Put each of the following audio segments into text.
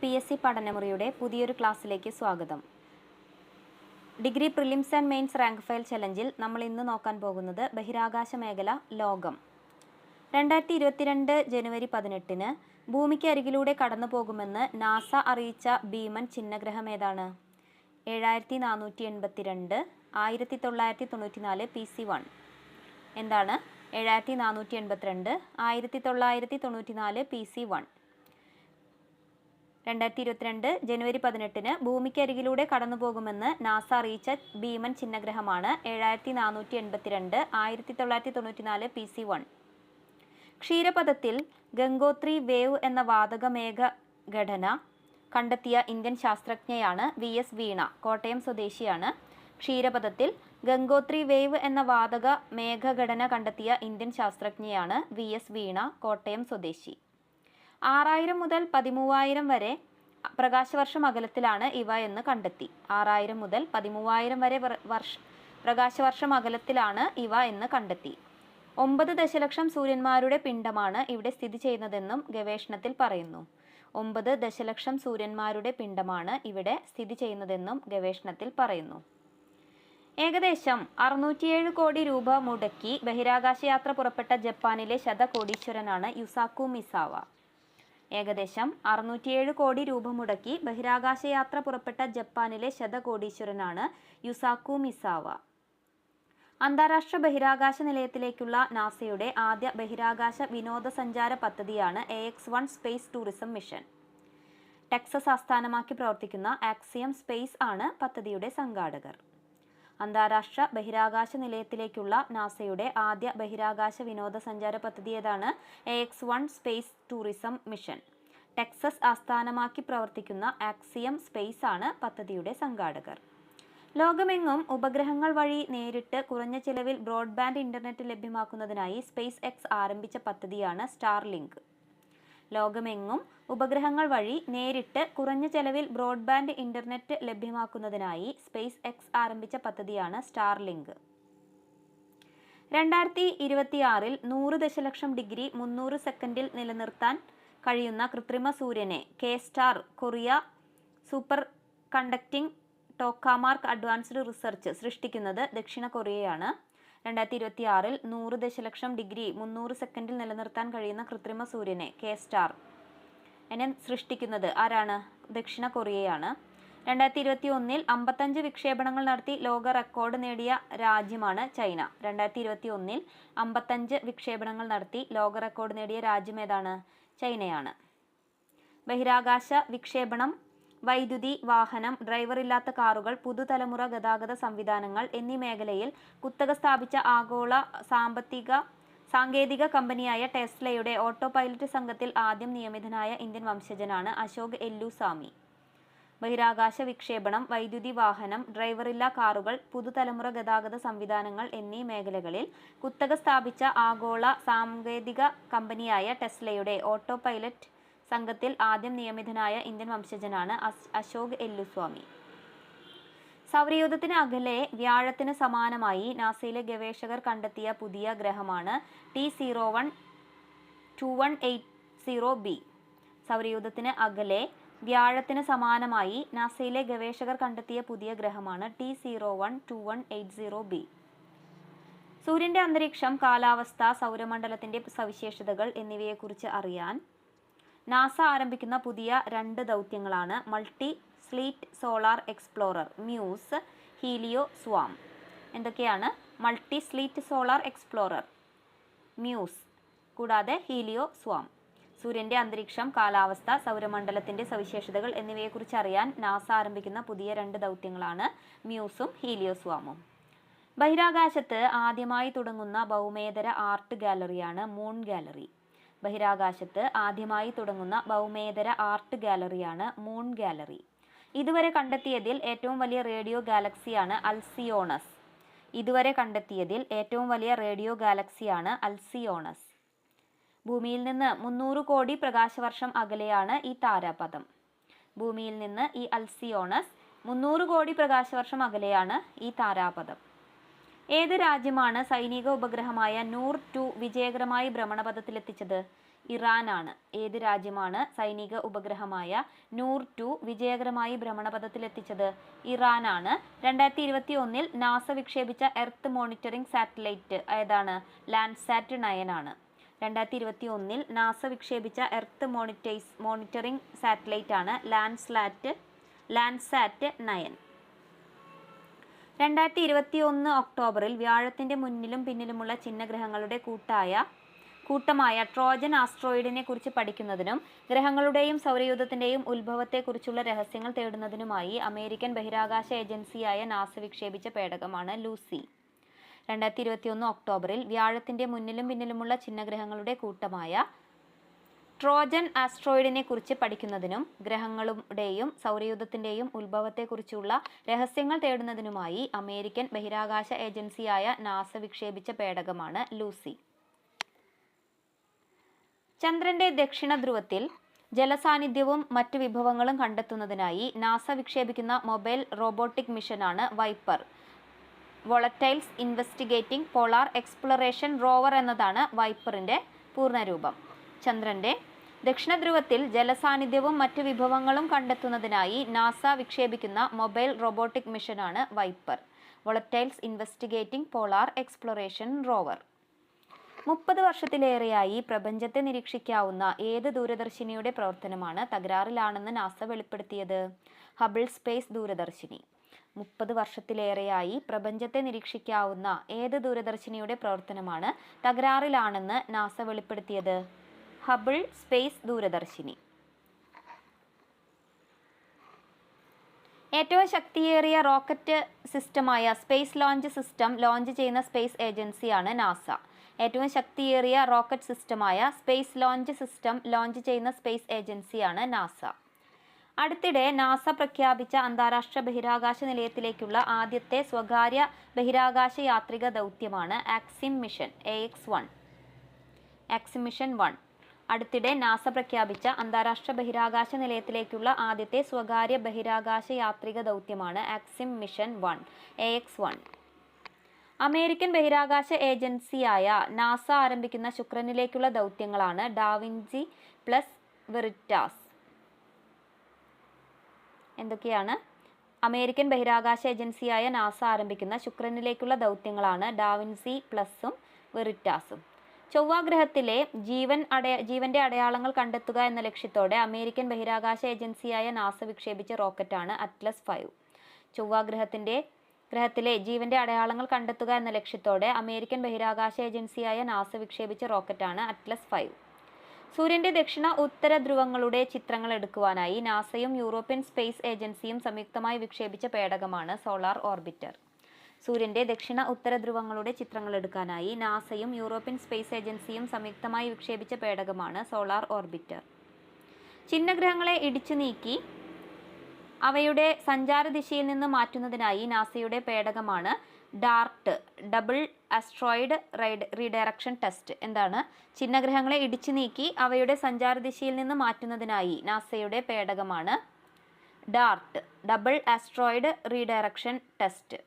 P S C പഠനമുറിയുടെ പുതിയൊരു ക്ലാസ്സിലേക്ക് സ്വാഗതം. Degree prelims and mains rank file ചലഞ്ചിൽ നമ്മൾ ഇന്ന് നോക്കാൻ പോകുന്നത് ബഹിരാകാശ മേഖല ലോകം. രണ്ടായിരത്തി ഇരുപത്തിരണ്ട് ജനുവരി പതിനെട്ടിന് ഭൂമിക്ക് അരികിലൂടെ കടന്നു പോകുമെന്ന് നാസ അറിയിച്ച ഭീമൻ ചിഹ്നഗ്രഹം ഏതാണ്? ഏഴായിരത്തി നാനൂറ്റി എൺപത്തിരണ്ട് ആയിരത്തി തൊള്ളായിരത്തി തൊണ്ണൂറ്റിനാല് പി സി വൺ. എന്താണ്? ഏഴായിരത്തി നാനൂറ്റി എൺപത്തിരണ്ട് ആയിരത്തി തൊള്ളായിരത്തി തൊണ്ണൂറ്റിനാല് പി സി വൺ. രണ്ടായിരത്തി ഇരുപത്തിരണ്ട് ജനുവരി പതിനെട്ടിന് ഭൂമിക്കരികിലൂടെ കടന്നുപോകുമെന്ന് നാസ അറിയിച്ച ഭീമൻ ചിഹ്നഗ്രഹമാണ് ഏഴായിരത്തി നാനൂറ്റി എൺപത്തിരണ്ട് ആയിരത്തി തൊള്ളായിരത്തി തൊണ്ണൂറ്റിനാല് പി സി വൺ. ക്ഷീരപഥത്തിൽ ഗംഗോത്രി വേവ് എന്ന വാതകമേഘ ഘടന കണ്ടെത്തിയ ഇന്ത്യൻ ശാസ്ത്രജ്ഞയാണ് വി എസ് വീണ കോട്ടയം സ്വദേശിയാണ്. ക്ഷീരപഥത്തിൽ ഗംഗോത്രി വേവ് എന്ന വാതക മേഘഘടന കണ്ടെത്തിയ ഇന്ത്യൻ ശാസ്ത്രജ്ഞയാണ് വി എസ് വീണ കോട്ടയം സ്വദേശി. ആറായിരം മുതൽ പതിമൂവായിരം വരെ പ്രകാശവർഷം അകലത്തിലാണ് ഇവ എന്ന് കണ്ടെത്തി. ആറായിരം മുതൽ പതിമൂവായിരം വരെ വർഷ പ്രകാശവർഷം അകലത്തിലാണ് ഇവ എന്ന് കണ്ടെത്തി. ഒമ്പത് ദശലക്ഷം സൂര്യന്മാരുടെ പിണ്ഡമാണ് ഇവിടെ സ്ഥിതി ചെയ്യുന്നതെന്നും ഗവേഷണത്തിൽ പറയുന്നു. ഒമ്പത് ദശലക്ഷം സൂര്യന്മാരുടെ പിണ്ഡമാണ് ഇവിടെ സ്ഥിതി ചെയ്യുന്നതെന്നും ഗവേഷണത്തിൽ പറയുന്നു. ഏകദേശം അറുന്നൂറ്റിയേഴ് കോടി രൂപ മുടക്കി ബഹിരാകാശ യാത്ര പുറപ്പെട്ട ജപ്പാനിലെ ശതകോടീശ്വരനാണ് യുസാക്കു മിസാവ. ഏകദേശം അറുന്നൂറ്റിയേഴ് കോടി രൂപ മുടക്കി ബഹിരാകാശ യാത്ര പുറപ്പെട്ട ജപ്പാനിലെ ശതകോടീശ്വരനാണ് യുസാക്കു മിസാവ. അന്താരാഷ്ട്ര ബഹിരാകാശ നിലയത്തിലേക്കുള്ള നാസയുടെ ആദ്യ ബഹിരാകാശ വിനോദസഞ്ചാര പദ്ധതിയാണ് A X one space tourism mission Texas ആസ്ഥാനമാക്കി പ്രവർത്തിക്കുന്ന ആക്സിയം സ്പേസ് ആണ് പദ്ധതിയുടെ സംഘാടകർ. അന്താരാഷ്ട്ര ബഹിരാകാശ നിലയത്തിലേക്കുള്ള നാസയുടെ ആദ്യ ബഹിരാകാശ വിനോദസഞ്ചാര പദ്ധതി ഏതാണ് A X one space tourism mission Texas ആസ്ഥാനമാക്കി പ്രവർത്തിക്കുന്ന ആക്സിയം സ്പേസ് ആണ് പദ്ധതിയുടെ സംഘാടകർ. ലോകമെങ്ങും ഉപഗ്രഹങ്ങൾ വഴി നേരിട്ട് കുറഞ്ഞ ചിലവിൽ ബ്രോഡ്ബാൻഡ് ഇന്റർനെറ്റ് ലഭ്യമാക്കുന്നതിനായി സ്പേസ് എക്സ് ആരംഭിച്ച പദ്ധതിയാണ് സ്റ്റാർലിങ്ക് ലോകമെങ്ങും ഉപഗ്രഹങ്ങൾ വഴി നേരിട്ട് കുറഞ്ഞ ചെലവിൽ ബ്രോഡ്ബാൻഡ് ഇന്റർനെറ്റ് ലഭ്യമാക്കുന്നതിനായി സ്പേസ് എക്സ് ആരംഭിച്ച പദ്ധതിയാണ് സ്റ്റാർലിങ്ക്. രണ്ടായിരത്തി ഇരുപത്തിയാറിൽ നൂറ് ദശലക്ഷം ഡിഗ്രി മുന്നൂറ് സെക്കൻഡിൽ നിലനിർത്താൻ കഴിയുന്ന കൃത്രിമ സൂര്യനെ K star Korea superconducting tokamak advanced research സൃഷ്ടിക്കുന്നത് ദക്ഷിണ കൊറിയയാണ്. രണ്ടായിരത്തി ഇരുപത്തി ആറിൽ നൂറ് ദശലക്ഷം ഡിഗ്രി മുന്നൂറ് സെക്കൻഡിൽ നിലനിർത്താൻ കഴിയുന്ന കൃത്രിമ സൂര്യനെ കെ സ്റ്റാർ എന്നെ സൃഷ്ടിക്കുന്നത് ആരാണ്? ദക്ഷിണ കൊറിയയാണ്. രണ്ടായിരത്തി ഇരുപത്തി ഒന്നിൽ അമ്പത്തഞ്ച് വിക്ഷേപണങ്ങൾ നടത്തി ലോക റെക്കോർഡ് നേടിയ രാജ്യമാണ് ചൈന. രണ്ടായിരത്തി ഇരുപത്തി ഒന്നിൽ അമ്പത്തഞ്ച് വിക്ഷേപണങ്ങൾ നടത്തി ലോക റെക്കോർഡ് നേടിയ രാജ്യം ഏതാണ്? ചൈനയാണ്. ബഹിരാകാശ വിക്ഷേപണം വൈദ്യുതി വാഹനം ഡ്രൈവറില്ലാത്ത കാറുകൾ പുതുതലമുറ ഗതാഗത സംവിധാനങ്ങൾ എന്നീ മേഖലയിൽ കുത്തക സ്ഥാപിച്ച ആഗോള സാമ്പത്തിക സാങ്കേതിക കമ്പനിയായ ടെസ്ലയുടെ ഓട്ടോ പൈലറ്റ് സംഘത്തിൽ ആദ്യം നിയമിതനായ ഇന്ത്യൻ വംശജനാണ് അശോക് എല്ലുസാമി ബഹിരാകാശ വിക്ഷേപണം വൈദ്യുതി വാഹനം ഡ്രൈവറില്ലാ കാറുകൾ പുതുതലമുറ ഗതാഗത സംവിധാനങ്ങൾ എന്നീ മേഖലകളിൽ കുത്തക സ്ഥാപിച്ച ആഗോള സാങ്കേതിക കമ്പനിയായ ടെസ്ലയുടെ ഓട്ടോ പൈലറ്റ് സംഘത്തിൽ ആദ്യം നിയമിതനായ ഇന്ത്യൻ വംശജനാണ് അശോക് എല്ലുസ്വാമി. സൗരയൂഥത്തിന് അകലെ വ്യാഴത്തിന് സമാനമായി നാസയിലെ ഗവേഷകർ കണ്ടെത്തിയ പുതിയ ഗ്രഹമാണ് T zero one two one eight zero B. സൗരയൂഥത്തിന് അകലെ വ്യാഴത്തിന് സമാനമായി നാസയിലെ ഗവേഷകർ കണ്ടെത്തിയ പുതിയ ഗ്രഹമാണ് T zero one two one eight zero B. സൂര്യന്റെ അന്തരീക്ഷം കാലാവസ്ഥ സൗരമണ്ഡലത്തിന്റെ സവിശേഷതകൾ എന്നിവയെക്കുറിച്ച് അറിയാൻ നാസ ആരംഭിക്കുന്ന പുതിയ രണ്ട് ദൗത്യങ്ങളാണ് multi slit solar explorer MUSE HelioSwarm. എന്തൊക്കെയാണ് multi slit solar explorer? MUSE കൂടാതെ ഹീലിയോ സ്വാം. സൂര്യന്റെ അന്തരീക്ഷം കാലാവസ്ഥ സൗരമണ്ഡലത്തിന്റെ സവിശേഷതകൾ എന്നിവയെക്കുറിച്ച് അറിയാൻ നാസ ആരംഭിക്കുന്ന പുതിയ രണ്ട് ദൗത്യങ്ങളാണ് മ്യൂസും ഹീലിയോ സ്വാമും. ബഹിരാകാശത്ത് ആദ്യമായി തുടങ്ങുന്ന ഭൗമേതര ആർട്ട് ഗാലറിയാണ് മൂൺ ഗാലറി. ബഹിരാകാശത്ത് ആദ്യമായി തുടങ്ങുന്ന ഭൗമേതര ആർട്ട് ഗാലറിയാണ് മൂൺ ഗാലറി. ഇതുവരെ കണ്ടെത്തിയതിൽ ഏറ്റവും വലിയ റേഡിയോ ഗാലക്സിയാണ് അൽസിയോണസ്. ഇതുവരെ കണ്ടെത്തിയതിൽ ഏറ്റവും വലിയ റേഡിയോ ഗാലക്സിയാണ് അൽസിയോണസ്. ഭൂമിയിൽ നിന്ന് മുന്നൂറ് കോടി പ്രകാശവർഷം അകലെയാണ് ഈ താരാപഥം. ഭൂമിയിൽ നിന്ന് ഈ അൽസിയോണസ് മുന്നൂറ് കോടി പ്രകാശവർഷം അകലെയാണ് ഈ താരാപഥം. ഏത് രാജ്യമാണ് സൈനിക ഉപഗ്രഹമായ നൂർ ടു വിജയകരമായി ഭ്രമണപഥത്തിലെത്തിച്ചത്? ഇറാനാണ്. ഏത് രാജ്യമാണ് സൈനിക ഉപഗ്രഹമായ നൂർ ടു വിജയകരമായി ഭ്രമണപഥത്തിലെത്തിച്ചത്? ഇറാനാണ്. രണ്ടായിരത്തി ഇരുപത്തി ഒന്നിൽ നാസ വിക്ഷേപിച്ച എർത്ത് മോണിറ്ററിംഗ് സാറ്റലൈറ്റ് ഏതാണ്? ലാൻഡ്സാറ്റ് നയൻ ആണ് രണ്ടായിരത്തി ഇരുപത്തി ഒന്നിൽ നാസ വിക്ഷേപിച്ച എർത്ത് മോണിറ്റൈസ് മോണിറ്ററിംഗ് സാറ്റലൈറ്റ് ആണ് ലാൻഡ്സ്ലാറ്റ് ലാൻഡ്സാറ്റ് നയൻ. രണ്ടായിരത്തി ഇരുപത്തി ഒന്ന് ഒക്ടോബറിൽ വ്യാഴത്തിന്റെ മുന്നിലും പിന്നിലുമുള്ള ചിഹ്നഗ്രഹങ്ങളുടെ കൂട്ടായ കൂട്ടമായ ട്രോജൻ ആസ്ട്രോയിഡിനെ കുറിച്ച് പഠിക്കുന്നതിനും ഗ്രഹങ്ങളുടെയും സൗരയൂഥത്തിന്റെയും ഉത്ഭവത്തെക്കുറിച്ചുള്ള രഹസ്യങ്ങൾ തേടുന്നതിനുമായി അമേരിക്കൻ ബഹിരാകാശ ഏജൻസിയായ നാസ വിക്ഷേപിച്ച പേടകമാണ് ലൂസി. രണ്ടായിരത്തി ഇരുപത്തി ഒന്ന് ഒക്ടോബറിൽ വ്യാഴത്തിന്റെ മുന്നിലും പിന്നിലുമുള്ള ചിഹ്നഗ്രഹങ്ങളുടെ കൂട്ടമായ ട്രോജൻ ആസ്ട്രോയിഡിനെ കുറിച്ച് പഠിക്കുന്നതിനും ഗ്രഹങ്ങളുടെയും സൗരയൂഥത്തിന്റെയും ഉത്ഭവത്തെക്കുറിച്ചുള്ള രഹസ്യങ്ങൾ തേടുന്നതിനുമായി അമേരിക്കൻ ബഹിരാകാശ ഏജൻസിയായ നാസ വിക്ഷേപിച്ച പേടകമാണ് ലൂസി. ചന്ദ്രന്റെ ദക്ഷിണ ധ്രുവത്തിൽ ജലസാന്നിധ്യവും മറ്റ് വിഭവങ്ങളും കണ്ടെത്തുന്നതിനായി നാസ വിക്ഷേപിക്കുന്ന mobile robotic മിഷനാണ് VIPER. Volatiles investigating polar exploration rover എന്നതാണ് വൈപ്പറിന്റെ പൂർണരൂപം. ചന്ദ്രന്റെ ദക്ഷിണധ്രുവത്തിൽ ജലസാന്നിധ്യവും മറ്റ് വിഭവങ്ങളും കണ്ടെത്തുന്നതിനായി നാസ വിക്ഷേപിക്കുന്ന mobile robotic മിഷനാണ് VIPER. Volatiles investigating polar exploration rover. മുപ്പത് വർഷത്തിലേറെയായി പ്രപഞ്ചത്തെ നിരീക്ഷിക്കാവുന്ന ഏത് ദൂരദർശിനിയുടെ പ്രവർത്തനമാണ് തകരാറിലാണെന്ന് നാസ വെളിപ്പെടുത്തിയത്? ഹബിൾ സ്പേസ് ദൂരദർശിനി. മുപ്പത് വർഷത്തിലേറെയായി പ്രപഞ്ചത്തെ നിരീക്ഷിക്കാവുന്ന ഏത് ദൂരദർശിനിയുടെ പ്രവർത്തനമാണ് തകരാറിലാണെന്ന് നാസ വെളിപ്പെടുത്തിയത്? ഹബിൾ സ്പേസ് ദൂരദർശിനി. ഏറ്റവും ശക്തിയേറിയ റോക്കറ്റ് സിസ്റ്റമായ സ്പേസ് ലോഞ്ച് സിസ്റ്റം ലോഞ്ച് ചെയ്യുന്ന സ്പേസ് ഏജൻസിയാണ് നാസ. ഏറ്റവും ശക്തിയേറിയ റോക്കറ്റ് സിസ്റ്റമായ സ്പേസ് ലോഞ്ച് സിസ്റ്റം ലോഞ്ച് ചെയ്യുന്ന സ്പേസ് ഏജൻസിയാണ് നാസ. അടുത്തിടെ നാസ പ്രഖ്യാപിച്ച അന്താരാഷ്ട്ര ബഹിരാകാശ നിലയത്തിലേക്കുള്ള ആദ്യത്തെ സ്വകാര്യ ബഹിരാകാശ യാത്രിക ദൗത്യമാണ് Axiom mission A X one Axiom mission one അടുത്തിടെ നാസ പ്രഖ്യാപിച്ച അന്താരാഷ്ട്ര ബഹിരാകാശ നിലയത്തിലേക്കുള്ള ആദ്യത്തെ സ്വകാര്യ ബഹിരാകാശ യാത്രിക ദൗത്യമാണ് Axiom mission one A X one American ബഹിരാകാശ ഏജൻസിയായ നാസ ആരംഭിക്കുന്ന ശുക്രനിലേക്കുള്ള ദൗത്യങ്ങളാണ് ഡാവിൻജി പ്ലസ് വെറിറ്റാസ്. എന്തൊക്കെയാണ്? അമേരിക്കൻ ബഹിരാകാശ ഏജൻസിയായ നാസ ആരംഭിക്കുന്ന ശുക്രനിലേക്കുള്ള ദൗത്യങ്ങളാണ് ഡാവിൻസി പ്ലസും വെറിറ്റാസും. ചൊവ്വാഗ്രഹത്തിലെ ജീവൻ അടയ ജീവന്റെ അടയാളങ്ങൾ കണ്ടെത്തുക എന്ന ലക്ഷ്യത്തോടെ അമേരിക്കൻ ബഹിരാകാശ ഏജൻസിയായ നാസ വിക്ഷേപിച്ച റോക്കറ്റാണ് അറ്റ്ലസ് ഫൈവ്. ചൊവ്വാഗ്രഹത്തിന്റെ ഗ്രഹത്തിലെ ജീവന്റെ അടയാളങ്ങൾ കണ്ടെത്തുക എന്ന ലക്ഷ്യത്തോടെ അമേരിക്കൻ ബഹിരാകാശ ഏജൻസിയായ നാസ വിക്ഷേപിച്ച റോക്കറ്റാണ് അറ്റ്ലസ് ഫൈവ്. സൂര്യന്റെ ദക്ഷിണ ഉത്തര ധ്രുവങ്ങളുടെ ചിത്രങ്ങൾ എടുക്കുവാനായി നാസയും യൂറോപ്യൻ സ്പേസ് ഏജൻസിയും സംയുക്തമായി വിക്ഷേപിച്ച പേടകമാണ് സോളാർ ഓർബിറ്റർ. സൂര്യന്റെ ദക്ഷിണ ഉത്തര ധ്രുവങ്ങളുടെ ചിത്രങ്ങൾ എടുക്കാനായി നാസയും യൂറോപ്യൻ സ്പേസ് ഏജൻസിയും സംയുക്തമായി വിക്ഷേപിച്ച പേടകമാണ് സോളാർ ഓർബിറ്റർ. ചിഹ്നഗ്രഹങ്ങളെ ഇടിച്ചു നീക്കി അവയുടെ സഞ്ചാര ദിശയിൽ നിന്ന് മാറ്റുന്നതിനായി നാസയുടെ പേടകമാണ് DART double asteroid ride redirection test. എന്താണ്? ചിഹ്നഗ്രഹങ്ങളെ ഇടിച്ചു നീക്കി അവയുടെ സഞ്ചാര ദിശയിൽ നിന്ന് മാറ്റുന്നതിനായി നാസയുടെ പേടകമാണ് DART double asteroid redirection test.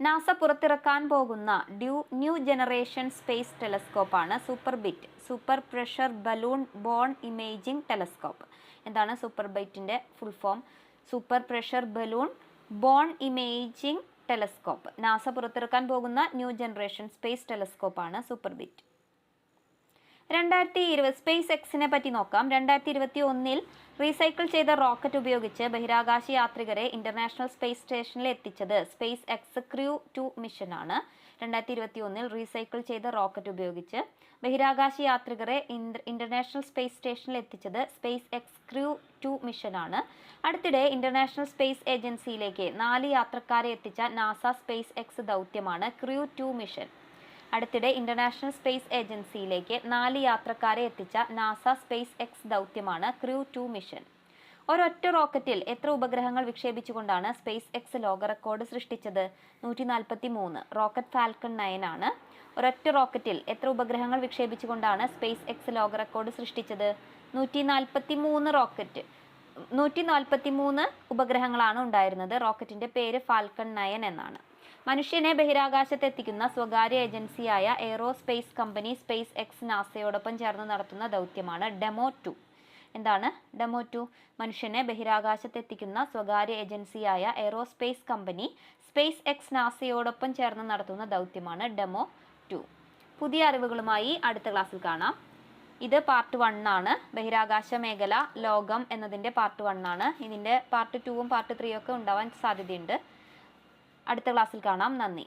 NASA പുറത്തിറക്കാൻ പോകുന്ന ഡ്യൂ new generation space ടെലസ്കോപ്പാണ് super bit super pressure balloon borne imaging telescope. എന്താണ് super ബൈറ്റിന്റെ full form? Super pressure balloon borne imaging telescope. NASA പുറത്തിറക്കാൻ പോകുന്ന ന്യൂ ജനറേഷൻ സ്പേസ് ടെലസ്കോപ്പാണ് സൂപ്പർ ബിറ്റ് രണ്ടായിരത്തി ഇരുപത് space എക്സിനെ പറ്റി നോക്കാം. രണ്ടായിരത്തി ഇരുപത്തി ഒന്നിൽ റീസൈക്കിൾ ചെയ്ത റോക്കറ്റ് ഉപയോഗിച്ച് ബഹിരാകാശ യാത്രികരെ ഇന്റർനാഷണൽ സ്പേസ് സ്റ്റേഷനിൽ എത്തിച്ചത് സ്പേസ് എക്സ് ക്രൂ ടു മിഷനാണ്. രണ്ടായിരത്തി ഇരുപത്തി ഒന്നിൽ റീസൈക്കിൾ ചെയ്ത റോക്കറ്റ് ഉപയോഗിച്ച് ബഹിരാകാശ യാത്രികരെ ഇന്റർനാഷണൽ സ്പേസ് സ്റ്റേഷനിൽ എത്തിച്ചത് സ്പേസ് എക്സ് ക്രൂ ടു മിഷനാണ്. അടുത്തിടെ ഇന്റർനാഷണൽ സ്പേസ് ഏജൻസിയിലേക്ക് നാല് യാത്രക്കാരെ എത്തിച്ച നാസ സ്പേസ് എക്സ് ദൗത്യമാണ് ക്രൂ ടു മിഷൻ. അടുത്തിടെ ഇന്റർനാഷണൽ സ്പേസ് ഏജൻസിയിലേക്ക് നാല് യാത്രക്കാരെ എത്തിച്ച നാസ സ്പേസ് എക്സ് ദൗത്യമാണ് ക്രൂ ടു മിഷൻ. ഒരൊറ്റ റോക്കറ്റിൽ എത്ര ഉപഗ്രഹങ്ങൾ വിക്ഷേപിച്ചുകൊണ്ടാണ് സ്പേസ് എക്സ് ലോക റെക്കോർഡ് സൃഷ്ടിച്ചത്? നൂറ്റി നാൽപ്പത്തി മൂന്ന് റോക്കറ്റ് ഫാൽക്കൺ നയൻ ആണ് ഒരൊറ്റ റോക്കറ്റിൽ എത്ര ഉപഗ്രഹങ്ങൾ വിക്ഷേപിച്ചുകൊണ്ടാണ് സ്പേസ് എക്സ് ലോക റെക്കോർഡ് സൃഷ്ടിച്ചത്? നൂറ്റി നാൽപ്പത്തി മൂന്ന് റോക്കറ്റ്. നൂറ്റി നാൽപ്പത്തി മൂന്ന് ഉപഗ്രഹങ്ങളാണ് ഉണ്ടായിരുന്നത്. റോക്കറ്റിന്റെ പേര് ഫാൽക്കൺ നയൻ എന്നാണ്. മനുഷ്യനെ ബഹിരാകാശത്തെത്തിക്കുന്ന സ്വകാര്യ ഏജൻസിയായ എയ്റോസ്പേസ് കമ്പനി സ്പേസ് എക്സ് നാസയോടൊപ്പം ചേർന്ന് നടത്തുന്ന ദൗത്യമാണ് ഡെമോ ടു എന്താണ് ഡെമോ ടു മനുഷ്യനെ ബഹിരാകാശത്തെത്തിക്കുന്ന സ്വകാര്യ ഏജൻസിയായ എയ്റോസ്പേസ് കമ്പനി സ്പേസ് എക്സ് നാസയോടൊപ്പം ചേർന്ന് നടത്തുന്ന ദൗത്യമാണ് ഡെമോ ടു പുതിയ അറിവുകളുമായി അടുത്ത ക്ലാസ്സിൽ കാണാം. ഇത് പാർട്ട് വൺ ആണ്. ബഹിരാകാശ മേഖല ലോകം എന്നതിന്റെ പാർട്ട് വൺ ആണ്. ഇതിന്റെ പാർട്ട് ടുവും പാർട്ട് ത്രീയും ഒക്കെ ഉണ്ടാവാൻ സാധ്യതയുണ്ട്. അടുത്ത ക്ലാസ്സിൽ കാണാം. നന്ദി.